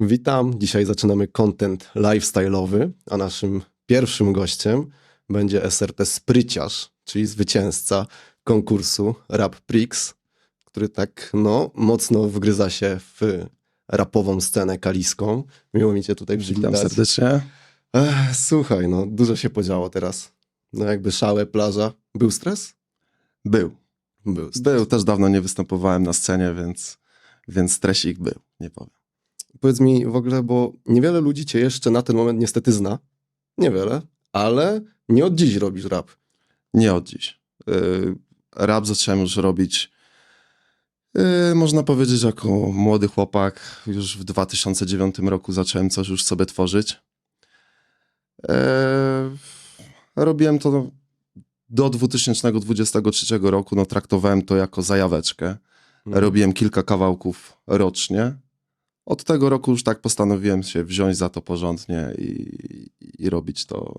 Witam. Dzisiaj zaczynamy content lifestyle'owy, a naszym pierwszym gościem będzie SRT Spryciarz, czyli zwycięzca konkursu Rap Prix, który tak no, mocno wgryza się w rapową scenę kaliską. Miło mi cię tutaj Witam przywitać. serdecznie. Ech, słuchaj, no dużo się podziało teraz. No jakby szałe, plaża. Był stres? Był. Był stres. Był, też dawno nie występowałem na scenie, więc, więc stresik był, nie powiem. Powiedz mi w ogóle, bo niewiele ludzi cię jeszcze na ten moment niestety zna. Niewiele, ale nie od dziś robisz rap. Nie od dziś. Yy, rap zacząłem już robić, yy, można powiedzieć, jako młody chłopak. Już w 2009 roku zacząłem coś już sobie tworzyć. Yy, robiłem to do 2023 roku, no traktowałem to jako zajaweczkę. Mhm. Robiłem kilka kawałków rocznie. Od tego roku już tak postanowiłem się wziąć za to porządnie i, i robić to.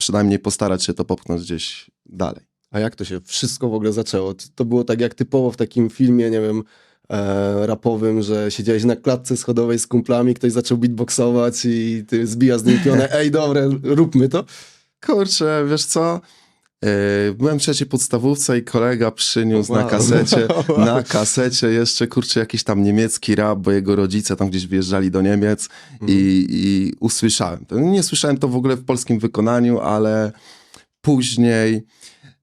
Przynajmniej postarać się to popchnąć gdzieś dalej. A jak to się wszystko w ogóle zaczęło? To było tak jak typowo w takim filmie, nie wiem, e, rapowym, że siedziałeś na klatce schodowej z kumplami, ktoś zaczął beatboxować i ty zbijasz z nim pionę, ej dobra, róbmy to. Kurczę, wiesz co? Yy, Byłem w trzeciej podstawówce i kolega przyniósł na Wow. kasecie, Wow. na kasecie jeszcze, kurczę, jakiś tam niemiecki rap, bo jego rodzice tam gdzieś wyjeżdżali do Niemiec i, i usłyszałem to. Nie słyszałem to w ogóle w polskim wykonaniu, ale później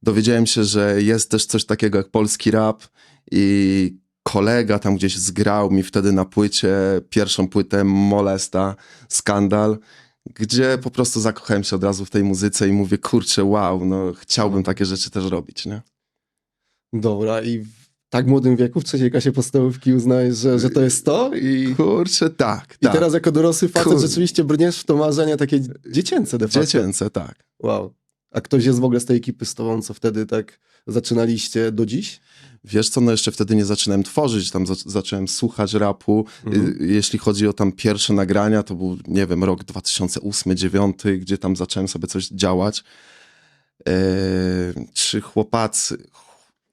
dowiedziałem się, że jest też coś takiego jak polski rap i kolega tam gdzieś zgrał mi wtedy na płycie pierwszą płytę Molesta, Skandal, gdzie po prostu zakochałem się od razu w tej muzyce i mówię, kurczę, wow, no chciałbym takie rzeczy też robić, nie? Dobra, i w tak młodym wieku, w trzeciej klasie podstawówki uznajesz, że, że to jest to i... Kurczę, tak, I tak. teraz jako dorosły facet Kur- rzeczywiście brniesz w to marzenie takie dziecięce de facto. Dziecięce, tak. Wow. A ktoś jest w ogóle z tej ekipy z tobą, co wtedy tak zaczynaliście do dziś? Wiesz co, no jeszcze wtedy nie zaczynałem tworzyć, tam za- zacząłem słuchać rapu. Mhm. Y, Jeśli chodzi o tam pierwsze nagrania, to był, nie wiem, rok 2008-2009, gdzie tam zacząłem sobie coś działać. E, czy chłopacy,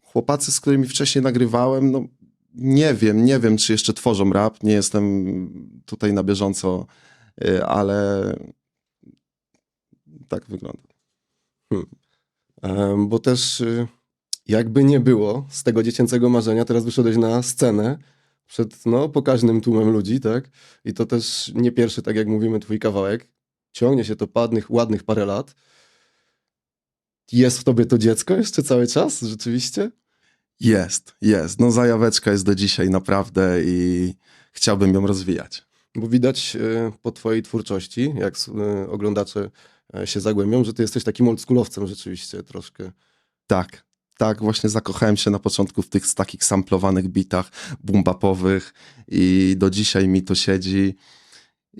chłopacy, z którymi wcześniej nagrywałem, no nie wiem, nie wiem, czy jeszcze tworzą rap, nie jestem tutaj na bieżąco, y, ale tak wygląda. Em, bo też y, jakby nie było z tego dziecięcego marzenia, teraz wyszedłeś na scenę przed no, pokaźnym tłumem ludzi, tak? I to też nie pierwszy, tak jak mówimy, twój kawałek. Ciągnie się to ładnych, ładnych parę lat. Jest w tobie to dziecko jeszcze cały czas, rzeczywiście? Jest, jest. No zajaweczka jest do dzisiaj naprawdę i chciałbym ją rozwijać. Bo widać y, po twojej twórczości, jak y, oglądacze y, się zagłębią, że ty jesteś takim oldschoolowcem rzeczywiście troszkę. Tak, tak, właśnie zakochałem się na początku w tych takich samplowanych bitach bumbapowych i do dzisiaj mi to siedzi.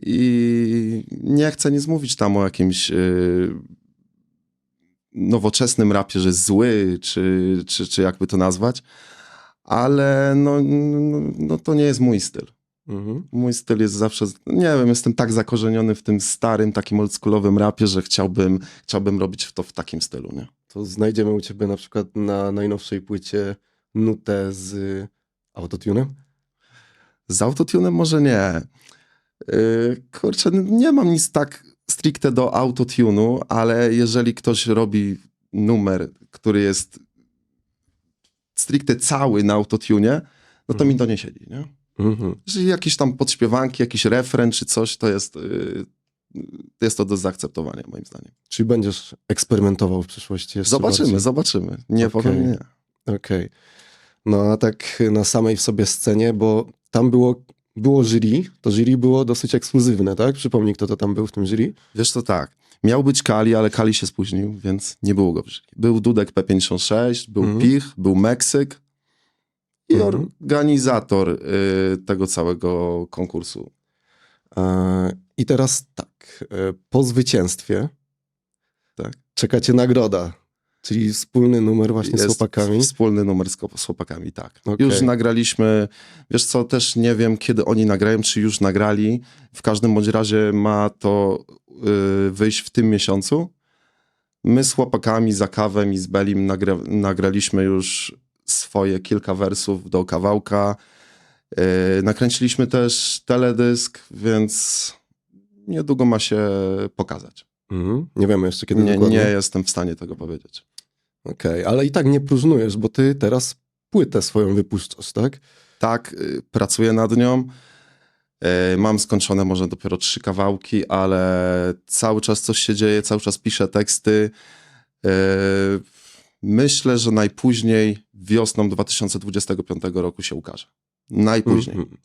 I nie chcę nic mówić tam o jakimś yy, nowoczesnym rapie, że zły, czy, czy, czy jakby to nazwać, ale no, no, no to nie jest mój styl. Mhm. Mój styl jest zawsze, nie wiem, jestem tak zakorzeniony w tym starym, takim oldschoolowym rapie, że chciałbym, chciałbym robić to w takim stylu, nie? To znajdziemy u ciebie na przykład na najnowszej płycie nutę z autotunem? Z autotunem może nie. Yy, kurczę, nie mam nic tak stricte do autotunu, ale jeżeli ktoś robi numer, który jest stricte cały na autotunie, no to Mhm. mi to nie siedzi, nie? Mhm. Jeżeli jakieś tam podśpiewanki, jakiś refren czy coś, to jest, yy, jest to do zaakceptowania moim zdaniem. Czyli będziesz eksperymentował w przyszłości jeszcze Zobaczymy, bardziej? zobaczymy. Nie Okej. powiem nie. Okej. No a tak na samej w sobie scenie, bo tam było, było jury, to jury było dosyć ekskluzywne, tak? Przypomnij, kto to tam był w tym jury. Wiesz co, tak. Miał być Kali, ale Kali się spóźnił, więc nie było go w jury. Był Dudek P56, był Mhm. Pich, był Meksyk i Mhm. organizator y, tego całego konkursu. I teraz tak, e, po zwycięstwie Tak. czekacie nagroda, czyli wspólny numer właśnie z Jest chłopakami. Wspólny numer z, z chłopakami, tak. Okej. Już nagraliśmy, wiesz co, też nie wiem, kiedy oni nagrają, czy już nagrali. W każdym bądź razie ma to y, wyjść w tym miesiącu. My z chłopakami, za kawem i z Belim nagra, nagraliśmy już swoje kilka wersów do kawałka. E, nakręciliśmy też teledysk, więc niedługo ma się pokazać. Mhm. Nie wiemy jeszcze kiedy Nie, dokładnie. nie jestem w stanie tego powiedzieć. Okej, ale i tak nie próżnujesz, bo ty teraz płytę swoją wypuszczasz, tak? Tak, y, pracuję nad nią. E, Mam skończone może dopiero trzy kawałki, ale cały czas coś się dzieje, cały czas piszę teksty. E, Myślę, że najpóźniej wiosną 2025 roku się ukaże. Najpóźniej. Mhm.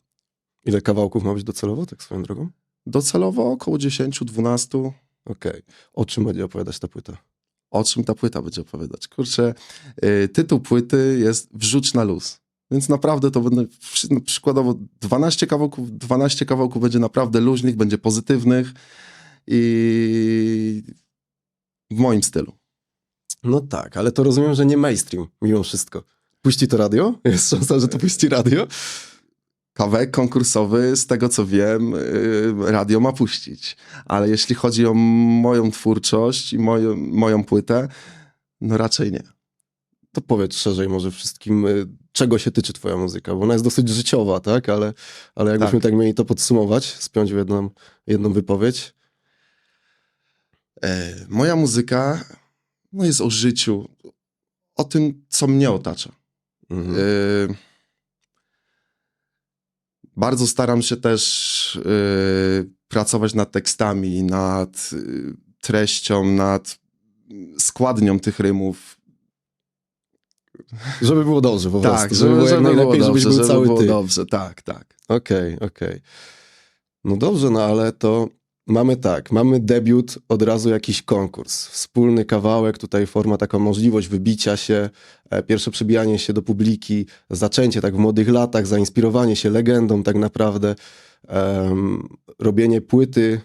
Ile kawałków ma być docelowo, tak swoją drogą? Docelowo około 10-12. Okej. O czym będzie opowiadać ta płyta? O czym ta płyta będzie opowiadać? Kurczę, y, tytuł płyty jest Wrzuć na luz. Więc naprawdę to będę, no, przykładowo 12 kawałków, 12 kawałków będzie naprawdę luźnych, będzie pozytywnych i w moim stylu. No tak, ale to rozumiem, że nie mainstream, mimo wszystko. Puści to radio? Jest szansa, że to puści radio? Kawałek konkursowy, z tego co wiem, y, radio ma puścić. Ale jeśli chodzi o moją twórczość i moją, moją płytę, no raczej nie. To powiedz szerzej może wszystkim, y, czego się tyczy twoja muzyka, bo ona jest dosyć życiowa, tak? Ale, ale jakbyśmy tak. Tak. mieli to podsumować, spiąć w jedną, jedną wypowiedź. E, moja muzyka no jest o życiu, o tym, co mnie otacza. Mhm. E, bardzo staram się też e, pracować nad tekstami, nad e, treścią, nad składnią tych rymów. Żeby było dobrze po Tak, prostu. Żeby, było jak najlepiej, żebyś był żeby cały było ty. dobrze, tak, tak. Okej, okej. No dobrze, no ale to mamy tak, mamy debiut, od razu jakiś konkurs, wspólny kawałek, tutaj forma, taka możliwość wybicia się, e, pierwsze przebijanie się do publiki, zaczęcie tak w młodych latach, zainspirowanie się legendą tak naprawdę, em, robienie płyty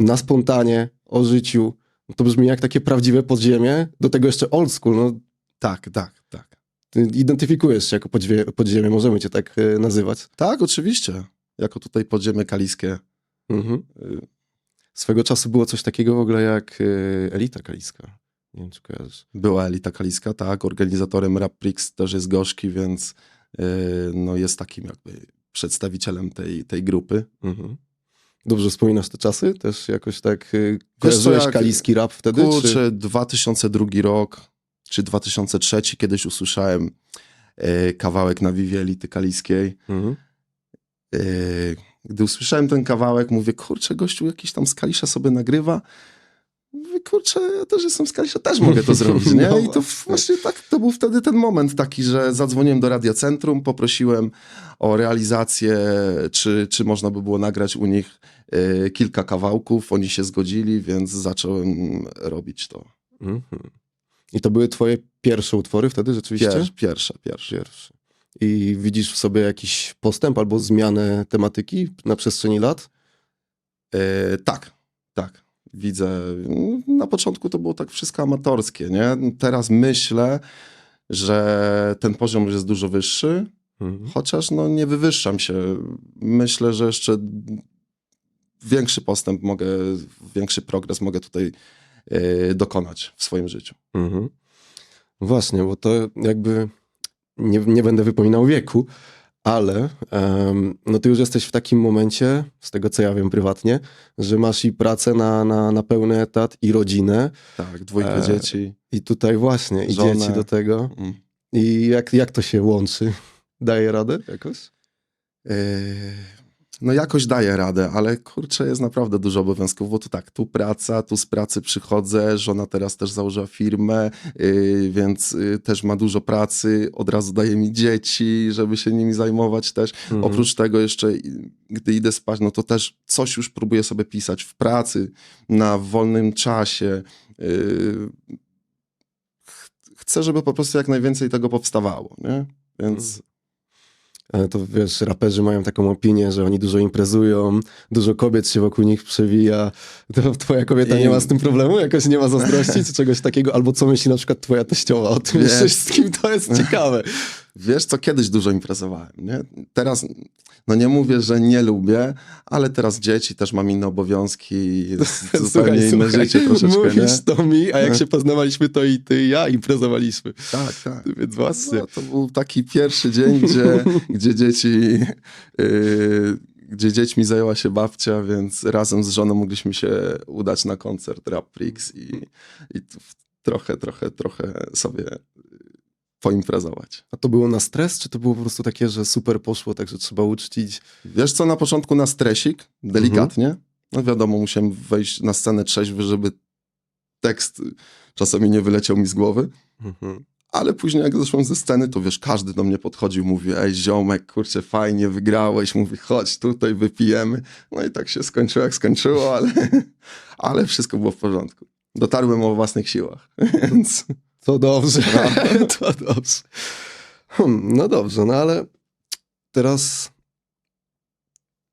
na spontanie, o życiu, to brzmi jak takie prawdziwe podziemie, do tego jeszcze old school, no Tak, tak, tak. ty identyfikujesz się jako podziemie, podziemie możemy cię tak e, nazywać. Tak, oczywiście. Jako tutaj podziemie kaliskie. Mhm. Y, Swego czasu było coś takiego w ogóle jak y, Elita Kaliska. Nie wiem, czy kojarzysz. Była Elita Kaliska, tak. Organizatorem Rap Prix też jest Gorzki, więc yy, no jest takim jakby przedstawicielem tej, tej grupy. Mhm. Dobrze wspominasz te czasy? Też jakoś tak y, co, kojarzyłeś jak- kaliski rap wtedy? Czy... Kurczę, 2002 rok, czy 2003 kiedyś usłyszałem yy, kawałek na Vivie Elity Kaliskiej. Mhm. Yy, Gdy usłyszałem ten kawałek, mówię, kurczę, gościu jakiś tam z Kalisza sobie nagrywa. Mówię, kurczę, ja też jestem z Kalisza, też mogę to zrobić, nie? No I to właśnie. tak, to był wtedy ten moment taki, że zadzwoniłem do Radiocentrum, poprosiłem o realizację, czy, czy można by było nagrać u nich yy, kilka kawałków. Oni się zgodzili, więc zacząłem robić to. Mhm. I to były twoje pierwsze utwory wtedy rzeczywiście? Pier, pierwsze, pierwsze. Pierwsze. I widzisz w sobie jakiś postęp albo zmianę tematyki na przestrzeni lat? Yy, tak, tak. Widzę. Na początku to było tak wszystko amatorskie, nie? Teraz myślę, że ten poziom jest dużo wyższy, Mhm. chociaż no nie wywyższam się. Myślę, że jeszcze większy postęp mogę, większy progres mogę tutaj yy, dokonać w swoim życiu. Mhm. Właśnie, bo to jakby nie, nie będę wypominał wieku, ale em, no ty już jesteś w takim momencie, z tego co ja wiem prywatnie, że masz i pracę na, na, na pełny etat i rodzinę Tak, dwójkę E, dzieci. i tutaj właśnie i Żonę. dzieci do tego. Mm. I jak, jak to się łączy? Daje radę jakoś? Yy, No jakoś daję radę, ale kurczę, jest naprawdę dużo obowiązków, bo to tak, tu praca, tu z pracy przychodzę, żona teraz też założyła firmę, yy, więc yy, też ma dużo pracy, od razu daje mi dzieci, żeby się nimi zajmować też. Mhm. Oprócz tego jeszcze, gdy idę spać, no to też coś już próbuję sobie pisać w pracy, na wolnym czasie. Yy, ch- Chcę, żeby po prostu jak najwięcej tego powstawało, nie? Więc... Ale to wiesz, raperzy mają taką opinię, że oni dużo imprezują, dużo kobiet się wokół nich przewija. To twoja kobieta I- nie ma z tym problemu? Jakoś nie ma zazdrości czy czegoś takiego? Albo co myśli na przykład twoja teściowa o tym Wiesz- wszystkim? To jest ciekawe. Wiesz co, kiedyś dużo imprezowałem, nie? Teraz, no nie mówię, że nie lubię, ale teraz dzieci, też mam inne obowiązki, zupełnie inne życie troszeczkę, mówisz nie? to mi, a jak się poznawaliśmy, to i ty, i ja imprezowaliśmy. Tak, tak. Więc właśnie. No, to był taki pierwszy dzień, gdzie, gdzie dzieci, yy, gdzie dziećmi zajęła się babcia, więc razem z żoną mogliśmy się udać na koncert Rap Prix i, i trochę, trochę, trochę sobie poimprezować. A to było na stres, czy to było po prostu takie, że super poszło, także trzeba uczcić? Wiesz co, na początku na stresik, delikatnie. No wiadomo, musiałem wejść na scenę trzeźwy, żeby tekst czasami nie wyleciał mi z głowy. Mhm. Ale później jak zeszłem ze sceny, to wiesz, każdy do mnie podchodził, mówi, ej ziomek, kurczę, fajnie, wygrałeś, mówi, chodź tutaj, wypijemy. No i tak się skończyło, jak skończyło, ale, ale wszystko było w porządku. Dotarłem o własnych siłach, więc To dobrze, to dobrze. Hmm, no dobrze, no ale teraz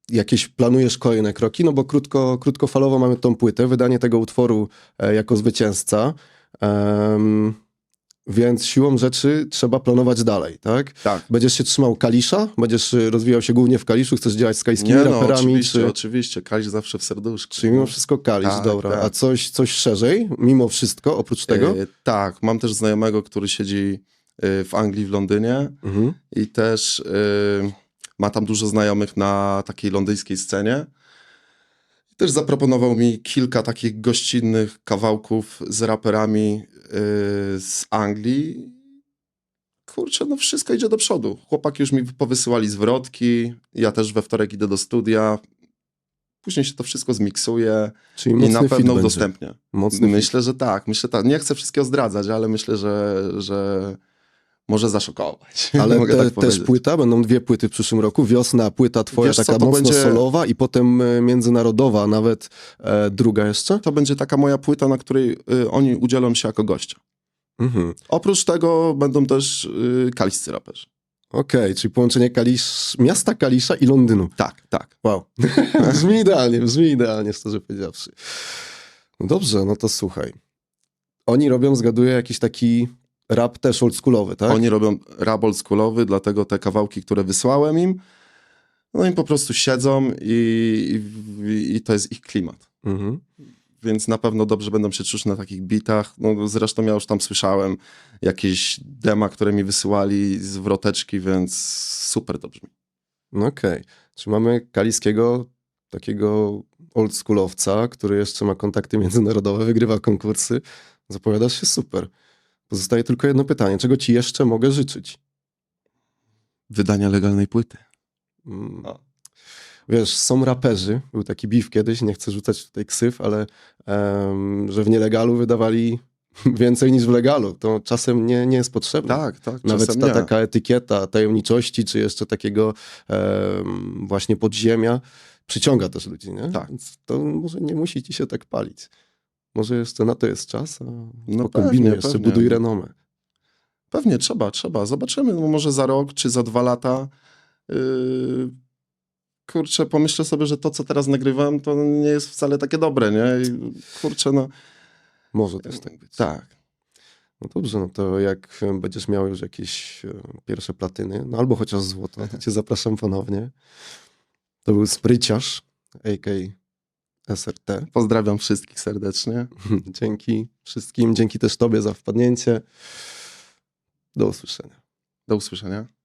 jakieś planujesz kolejne kroki? No bo krótko, krótkofalowo mamy tą płytę, wydanie tego utworu e, jako zwycięzca. Em, więc siłą rzeczy trzeba planować dalej, tak? tak. Będziesz się trzymał Kalisza? Będziesz y, rozwijał się głównie w Kaliszu? Chcesz działać z kaliskimi Nie no, raperami? oczywiście, czy, oczywiście, Kalisz zawsze w serduszku. czy mimo wszystko Kalisz? Tak, Dobra. tak. A coś, coś szerzej, mimo wszystko, oprócz tego? E, tak, mam też znajomego, który siedzi e, w Anglii, w Londynie Mhm. i też e, ma tam dużo znajomych na takiej londyńskiej scenie. Też zaproponował mi kilka takich gościnnych kawałków z raperami e, z Anglii. Kurczę, no wszystko idzie do przodu. Chłopaki już mi powysyłali zwrotki, ja też we wtorek idę do studia. Później się to wszystko zmiksuje Czyli i na pewno udostępnię. Mocny fit. Myślę, że tak. Myślę tak. Nie chcę wszystkiego zdradzać, ale myślę, że, że może zaszokować. Ale te, tak też płyta, będą dwie płyty w przyszłym roku. Wiosna, płyta twoja Wiesz co, taka to mocno będzie- solowa i potem e, międzynarodowa, nawet e, druga jeszcze. To będzie taka moja płyta, na której y, oni udzielą się jako gościa. Mhm. Oprócz tego będą też y, kaliscy raperzy. Okej, czyli połączenie Kalisz, miasta Kalisza i Londynu. Tak, tak. Wow. brzmi idealnie, brzmi idealnie, szczerze powiedziawszy. No dobrze, no to słuchaj. Oni robią, zgaduję, jakiś taki rap też oldschoolowy, tak? Oni robią rap oldschoolowy, dlatego te kawałki, które wysłałem im, no i po prostu siedzą i, i, i to jest ich klimat. Mhm. więc na pewno dobrze będą się czuć na takich bitach. No, zresztą ja już tam słyszałem jakieś dema, które mi wysyłali z wroteczki, więc super to brzmi. No Okej. Czyli mamy kaliskiego takiego oldschoolowca, który jeszcze ma kontakty międzynarodowe, wygrywa konkursy. Zapowiadasz się super. Pozostaje tylko jedno pytanie. Czego ci jeszcze mogę życzyć? Wydania legalnej płyty. Mm. Wiesz, są raperzy, był taki beef kiedyś, nie chcę rzucać tutaj ksyw, ale em, że w nielegalu wydawali więcej niż w legalu. To czasem nie, nie jest potrzebne. Tak, tak. Nawet ta nie. taka etykieta tajemniczości, czy jeszcze takiego em, właśnie podziemia przyciąga też ludzi, nie? Tak. Więc to może nie musi ci się tak palić. Może jeszcze na to jest czas, a No pewnie, jeszcze, pewnie. buduj renomę. Pewnie trzeba, trzeba. Zobaczymy, no może za rok czy za dwa lata. Yy... Kurczę, pomyślę sobie, że to, co teraz nagrywam, to nie jest wcale takie dobre, nie? I kurczę, no Może też tak być. tak. No dobrze, no to jak będziesz miał już jakieś e, pierwsze platyny, no albo chociaż złoto, to cię zapraszam ponownie. To był Spryciarz, a.k. SRT. Pozdrawiam wszystkich serdecznie. Dzięki wszystkim, dzięki też tobie za wpadnięcie. Do usłyszenia. Do usłyszenia.